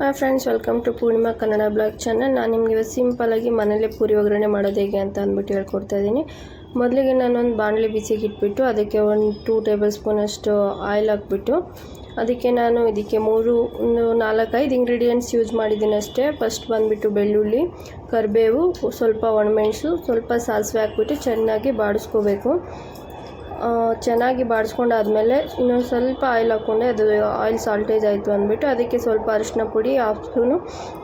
Hi friends welcome to Poornima Kannada blog channel ನಾನು ನಿಮಗೆ ಸಿಂಪಲಾಗಿ ಮನೇಲೇ ಪೂರಿ ಒಗ್ಗರಣೆ ಮಾಡೋದು ಹೇಗೆ ಅಂತ ಅಂದ್ಬಿಟ್ಟು ಹೇಳ್ಕೊಡ್ತಾ ಇದ್ದೀನಿ. ಮೊದಲಿಗೆ ನಾನೊಂದು ಬಾಣಲೆ ಬಿಸಿಗೆ ಇಟ್ಬಿಟ್ಟು ಅದಕ್ಕೆ ಒಂದು ಟೂ ಟೇಬಲ್ ಸ್ಪೂನಷ್ಟು ಆಯಿಲ್ ಹಾಕ್ಬಿಟ್ಟು ಅದಕ್ಕೆ ನಾನು ಇದಕ್ಕೆ ಮೂರು, ಒಂದು ನಾಲ್ಕೈದು ಇಂಗ್ರೀಡಿಯೆಂಟ್ಸ್ ಯೂಸ್ ಮಾಡಿದ್ದೀನಿ ಅಷ್ಟೇ. ಫಸ್ಟ್ ಬಂದುಬಿಟ್ಟು ಬೆಳ್ಳುಳ್ಳಿ, ಕರಿಬೇವು, ಸ್ವಲ್ಪ ಒಣಮೆಣಸು, ಸ್ವಲ್ಪ ಸಾಸಿವೆ ಹಾಕ್ಬಿಟ್ಟು ಚೆನ್ನಾಗಿ ಬಾಡಿಸ್ಕೋಬೇಕು. ಚೆನ್ನಾಗಿ ಬಾಡಿಸ್ಕೊಂಡಾದ್ಮೇಲೆ ಇನ್ನೊಂದು ಸ್ವಲ್ಪ ಆಯಿಲ್ ಹಾಕ್ಕೊಂಡೆ, ಅದು ಆಯಿಲ್ ಸಾಲ್ಟೇಜ್ ಆಯಿತು ಅಂದ್ಬಿಟ್ಟು ಅದಕ್ಕೆ ಸ್ವಲ್ಪ ಅರಿಶಿನ ಪುಡಿ ಹಾಫ್ ಸ್ಪೂನು,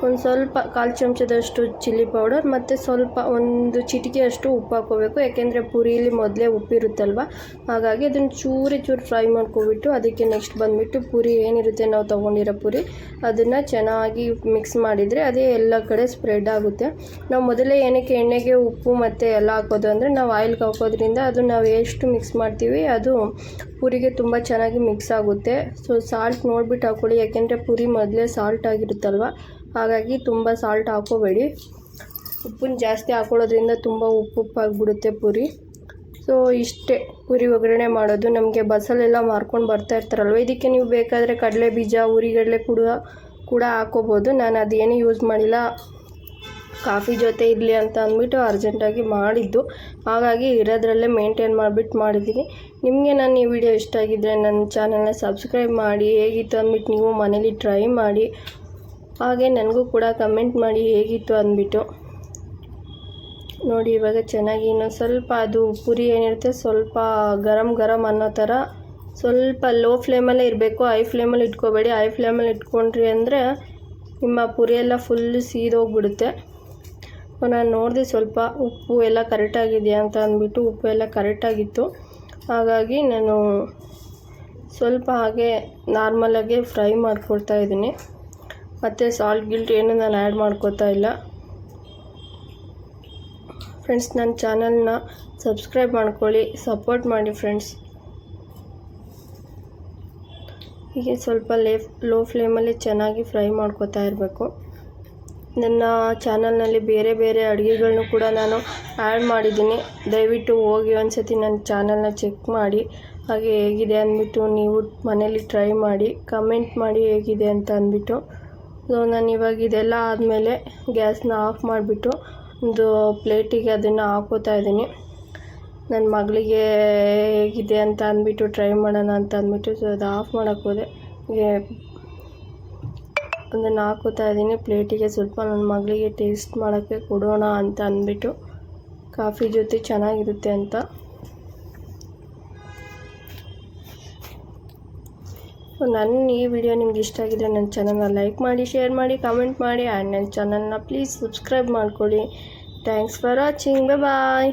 ಒಂದು ಸ್ವಲ್ಪ ಕಾಲು ಚಮಚದಷ್ಟು ಚಿಲ್ಲಿ ಪೌಡರ್ ಮತ್ತು ಸ್ವಲ್ಪ ಒಂದು ಚಿಟಿಕೆಯಷ್ಟು ಉಪ್ಪು ಹಾಕ್ಕೋಬೇಕು. ಯಾಕೆಂದರೆ ಪುರಿಲಿ ಮೊದಲೇ ಉಪ್ಪಿರುತ್ತಲ್ವ? ಹಾಗಾಗಿ ಅದನ್ನು ಚೂರಿ ಚೂರು ಫ್ರೈ ಮಾಡ್ಕೊಬಿಟ್ಟು ಅದಕ್ಕೆ ನೆಕ್ಸ್ಟ್ ಬಂದುಬಿಟ್ಟು ಪುರಿ ಏನಿರುತ್ತೆ ನಾವು ತೊಗೊಂಡಿರೋ ಪುರಿ, ಅದನ್ನು ಚೆನ್ನಾಗಿ ಮಿಕ್ಸ್ ಮಾಡಿದರೆ ಅದೇ ಎಲ್ಲ ಕಡೆ ಸ್ಪ್ರೆಡ್ ಆಗುತ್ತೆ. ನಾವು ಮೊದಲೇ ಏನಕ್ಕೆ ಎಣ್ಣೆಗೆ ಉಪ್ಪು ಮತ್ತು ಎಲ್ಲ ಹಾಕೋದು ಅಂದರೆ ನಾವು ಆಯಿಲ್ಗೆ ಹಾಕೋದ್ರಿಂದ ಅದು ನಾವು ಎಷ್ಟು ಮಿಕ್ಸ್ ಮಾಡ್ತೀವಿ. ಅದು ಪೂರಿಗೆ ತುಂಬ ಚೆನ್ನಾಗಿ ಮಿಕ್ಸ್ ಆಗುತ್ತೆ. ಸೊ ಸಾಲ್ಟ್ ನೋಡಿಬಿಟ್ಟು ಹಾಕ್ಕೊಳ್ಳಿ ಯಾಕೆಂದರೆ ಪೂರಿ ಮೊದಲೇ ಸಾಲ್ಟ್ ಆಗಿರುತ್ತಲ್ವ? ಹಾಗಾಗಿ ತುಂಬ ಸಾಲ್ಟ್ ಹಾಕೋಬೇಡಿ ಉಪ್ಪನ್ನು ಜಾಸ್ತಿ ಹಾಕೊಳ್ಳೋದ್ರಿಂದ ತುಂಬ ಉಪ್ಪು ಉಪ್ಪಾಗಿಬಿಡುತ್ತೆ ಪೂರಿ. ಸೊ ಇಷ್ಟೇ ಪೂರಿ ಒಗ್ಗರಣೆ ಮಾಡೋದು. ನಮಗೆ ಬಸಲೆಲ್ಲ ಮಾರ್ಕೊಂಡು ಬರ್ತಾ ಇರ್ತಾರಲ್ವ? ಇದಕ್ಕೆ ನೀವು ಬೇಕಾದರೆ ಕಡಲೆ ಬೀಜ, ಉರಿಗಡಲೆ ಕೂಡ ಕೂಡ ಹಾಕೋಬೋದು ನಾನು ಅದೇನೂ ಯೂಸ್ ಮಾಡಿಲ್ಲ. ಕಾಫಿ ಜೊತೆ ಇರಲಿ ಅಂತ ಅಂದ್ಬಿಟ್ಟು ಅರ್ಜೆಂಟಾಗಿ ಮಾಡಿದ್ದು. ಹಾಗಾಗಿ ಇರೋದ್ರಲ್ಲೇ ಮೇಂಟೈನ್ ಮಾಡಿಬಿಟ್ಟು ಮಾಡಿದ್ದೀನಿ. ನಿಮಗೆ ನಾನು ಈ ವಿಡಿಯೋ ಇಷ್ಟ ಆಗಿದ್ದರೆ ನನ್ನ ಚಾನಲ್ನ ಸಬ್ಸ್ಕ್ರೈಬ್ ಮಾಡಿ, ಹೇಗಿತ್ತು ಅಂದ್ಬಿಟ್ಟು ನೀವು ಮನೇಲಿ ಟ್ರೈ ಮಾಡಿ. ಹಾಗೆ ನನಗೂ ಕೂಡ ಕಮೆಂಟ್ ಮಾಡಿ ಹೇಗಿತ್ತು ಅಂದ್ಬಿಟ್ಟು. ನೋಡಿ ಇವಾಗ ಚೆನ್ನಾಗಿ ಇನ್ನೊಂದು ಸ್ವಲ್ಪ ಅದು ಪುರಿ ಏನಿರುತ್ತೆ ಸ್ವಲ್ಪ ಗರಂ ಗರಂ ಅನ್ನೋ ಥರ ಸ್ವಲ್ಪ ಲೋ ಫ್ಲೇಮಲ್ಲೇ ಇರಬೇಕು. ಹೈ ಫ್ಲೇಮಲ್ಲಿ ಇಟ್ಕೋಬೇಡಿ. ಹೈ ಫ್ಲೇಮಲ್ಲಿ ಇಟ್ಕೊಂಡ್ರಿ ಅಂದರೆ ನಿಮ್ಮ ಪುರಿ ಎಲ್ಲ ಫುಲ್ ಸೀದೋಗ್ಬಿಡುತ್ತೆ. ನಾನು ನೋಡಿದೆ ಸ್ವಲ್ಪ ಉಪ್ಪು ಎಲ್ಲ ಕರೆಕ್ಟಾಗಿದೆಯಾ ಅಂತ ಅಂದ್ಬಿಟ್ಟು ಉಪ್ಪು ಎಲ್ಲ ಕರೆಕ್ಟಾಗಿತ್ತು ಹಾಗಾಗಿ ನಾನು ಸ್ವಲ್ಪ ಹಾಗೆ ನಾರ್ಮಲಾಗೆ ಫ್ರೈ ಮಾಡ್ಕೊಳ್ತಾ ಇದ್ದೀನಿ. ಮತ್ತು ಸಾಲ್ಟ್ ಗಿಲ್ಟ್ ಏನೂ ನಾನು ಆ್ಯಡ್ ಮಾಡ್ಕೋತಾ ಇಲ್ಲ. ಫ್ರೆಂಡ್ಸ್ ನನ್ನ ಚಾನಲ್ನ ಸಬ್ಸ್ಕ್ರೈಬ್ ಮಾಡ್ಕೊಳ್ಳಿ ಸಪೋರ್ಟ್ ಮಾಡಿ ಫ್ರೆಂಡ್ಸ್ ಹೀಗೆ ಸ್ವಲ್ಪ ಲೇ ಲೋ ಫ್ಲೇಮಲ್ಲಿ ಚೆನ್ನಾಗಿ ಫ್ರೈ ಮಾಡ್ಕೋತಾ ಇರಬೇಕು. ನನ್ನ ಚಾನಲ್ನಲ್ಲಿ ಬೇರೆ ಬೇರೆ ಅಡುಗೆಗಳನ್ನು ಕೂಡ ನಾನು ಆ್ಯಡ್ ಮಾಡಿದ್ದೀನಿ. ದಯವಿಟ್ಟು ಹೋಗಿ ಒಂದು ಸತಿ ನನ್ನ ಚಾನಲ್ನ ಚೆಕ್ ಮಾಡಿ. ಹಾಗೆ ಹೇಗಿದೆ ಅಂದ್ಬಿಟ್ಟು ನೀವು ಮನೇಲಿ ಟ್ರೈ ಮಾಡಿ. ಕಮೆಂಟ್ ಮಾಡಿ ಹೇಗಿದೆ ಅಂತ ಅಂದ್ಬಿಟ್ಟು. ಸೊ, ನಾನು ಇವಾಗ ಇದೆಲ್ಲ ಆದಮೇಲೆ ಗ್ಯಾಸ್ನ ಆಫ್ ಮಾಡಿಬಿಟ್ಟು ಒಂದು ಪ್ಲೇಟಿಗೆ ಅದನ್ನು ಹಾಕೋತಾ ಇದ್ದೀನಿ. ನನ್ನ ಮಗಳಿಗೆ ಹೇಗಿದೆ ಅಂತ ಅಂದ್ಬಿಟ್ಟು ಟ್ರೈ ಮಾಡೋಣ ಅಂತ ಅಂದ್ಬಿಟ್ಟು ಸೊ, ಅದು ಆಫ್ ಮಾಡೋಕ್ಕೆ ಹೋದೆ. ನಾಲ್ಕು ಹಾಕೋತಾ ಇದ್ದೀನಿ ಪ್ಲೇಟಿಗೆ ಸ್ವಲ್ಪ ನನ್ನ ಮಗಳಿಗೆ ಟೇಸ್ಟ್ ಮಾಡೋಕ್ಕೆ ಕೊಡೋಣ ಅಂತ ಅಂದ್ಬಿಟ್ಟು ಕಾಫಿ ಜೊತೆ ಚೆನ್ನಾಗಿರುತ್ತೆ ಅಂತ. ನನ್ನ ಈ ವಿಡಿಯೋ ನಿಮ್ಗೆ ಇಷ್ಟ ಆಗಿದ್ರೆ ನನ್ನ ಚಾನಲ್ನ ಲೈಕ್ ಮಾಡಿ ಶೇರ್ ಮಾಡಿ ಕಮೆಂಟ್ ಮಾಡಿ ಆ್ಯಂಡ್ ನನ್ನ ಚಾನಲ್ನ ಪ್ಲೀಸ್ ಸಬ್ಸ್ಕ್ರೈಬ್ ಮಾಡ್ಕೊಳ್ಳಿ. Thanks for watching bye